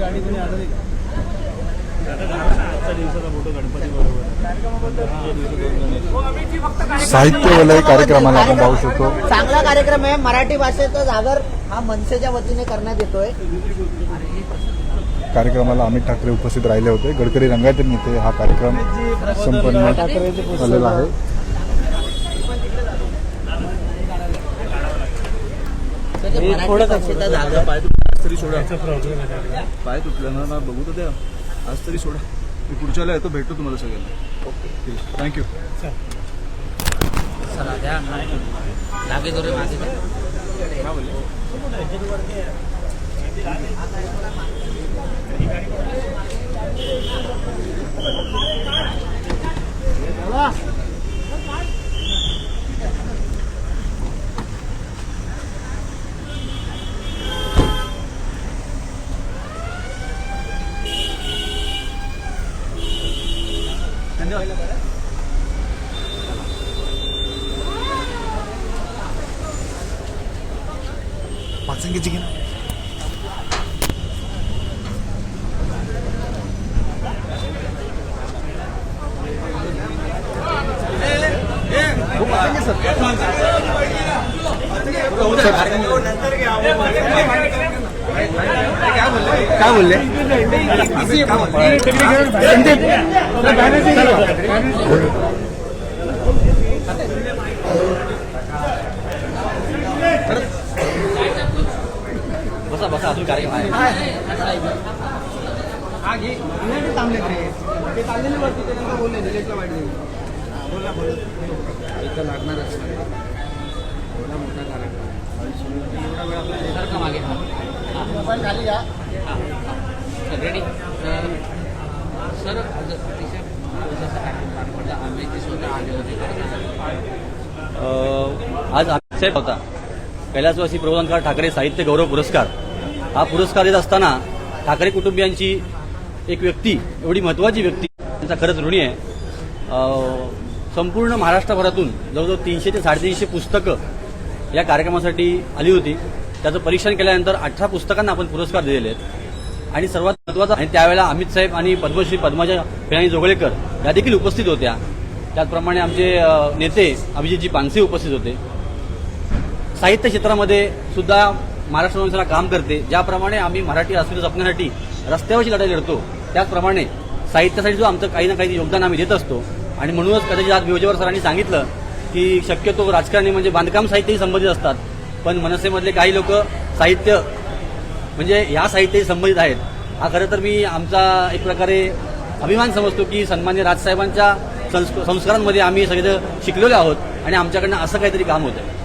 गाडी कोणी आढळली आजच्या दिवसाचा फोटो गणपती बरोबर साहित्य वलय कार्यक्रमाला आपण पाहू शकतो. चांगला कार्यक्रम आहे. मराठी भाषेचा जागर हा मनसेच्या वतीने करण्यात येतोय. कार्यक्रमाला अमित ठाकरे उपस्थित राहिले होते. गडकरी रंगायत नेते हा कार्यक्रम संपन्न झालेला आहे. पाय तुटला आज तरी सोडा. पाय तुटला ना ना बघू तर द्या. आज तरी सोडा. मी पुढच्याला येतो भेटतो तुम्हाला सगळ्यांना. थँक्यू चला. द्या. लागे दोरे द्या. पाचंगीची घे ना. काय बोलले? बसा बसा अजून कार्यक्रम आहे सारखं मागे हा. सर, रेडी तर सर आज अतिशय महत्त्वाचा कार्यक्रम पार पडला आम्ही ते स्वतः आले होते सर आज अमित साहेब होता. कैलासवासी प्रबोधनकार ठाकरे साहित्य गौरव पुरस्कार. हा पुरस्कार देत असताना ठाकरे कुटुंबियांची एक व्यक्ती एवढी महत्त्वाची व्यक्ती त्यांचा खरंच ऋणी आहे. संपूर्ण महाराष्ट्रभरातून जवळजवळ तीनशे ते साडेतीनशे पुस्तकं या कार्यक्रमासाठी आली होती. त्याचं परीक्षण केल्यानंतर अठरा पुस्तकांना आपण पुरस्कार दिलेले आहेत. आणि सर्वात महत्त्वाचा आणि त्यावेळेला अमित साहेब आणि पद्मश्री पद्माजा फिराणी जोगळेकर या देखील उपस्थित होत्या. त्याचप्रमाणे आमचे नेते अभिजितजी पानसे उपस्थित होते. साहित्य क्षेत्रामध्ये सुद्धा महाराष्ट्र वंशाला काम करते. ज्याप्रमाणे आम्ही मराठी अस्मिता जपण्यासाठी रस्त्यावरची लढाई लढतो त्याचप्रमाणे साहित्यासाठी जो आमचं काही ना काही योगदान आम्ही देत असतो. आणि म्हणूनच कदाचित आज विजयवर सरांनी सांगितलं की शक्यतो राजकारणी म्हणजे बांधकाम साहित्यही संबंधित असतात. पण मनसेमधले काही लोक साहित्य म्हणजे ह्या साहित्याशी संबंधित आहेत. हा खरं तर मी आमचा एक प्रकारे अभिमान समजतो की सन्मान्य राजसाहेबांच्या संस्कारांमध्ये आम्ही सगळे शिकलेलो आहोत आणि आमच्याकडनं असं काहीतरी काम होतं